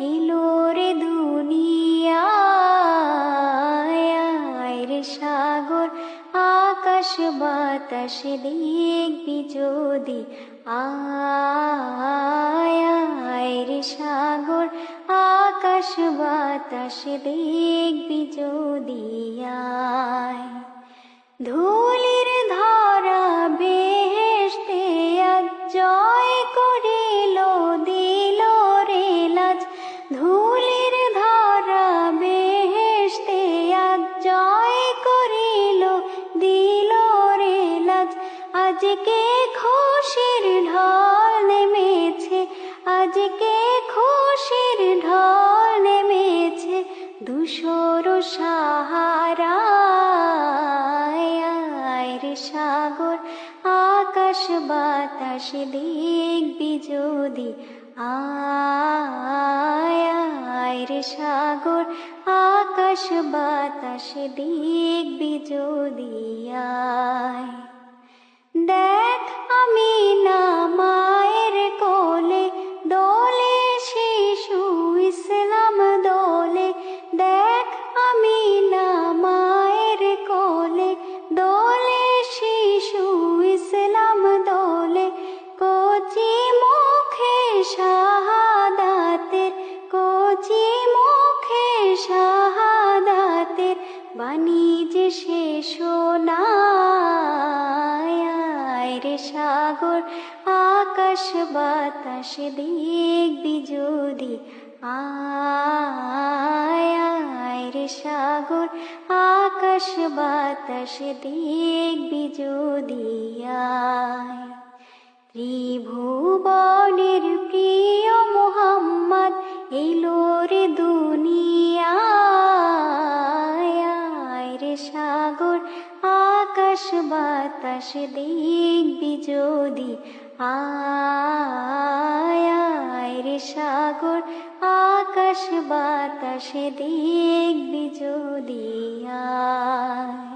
এলো দেখবি যদি। আয় সাগর আকাশ বাতাস দেখবি যদি। আয় ধুলির আজকে খুশির ঢল নেমেছে, আজকে খুশির ঢল নেমেছে দুশোর সাহারা রে সাগর, আকাশ বাতাস দেখবি যদি। আয় সাগর, আকাশ বাতাস দেখবি যদি। আয় কচি মুখে শাহাদাতের বাণিজ্য শেষ নাই রে সাগর, আকাশ বাতাস দেখবি যদি আয় রে সাগর, আকাশ বাতাস দেখবি যদি আয়। ত্রিভুবনের প্রিয় মোহাম্মদ এলো রে দুনিয়ায় রে সাগর, আকাশ বাতাস দেখবি যদি। আয় রে সাগর, আকাশ বাতাস দেখবি যদি। আয়।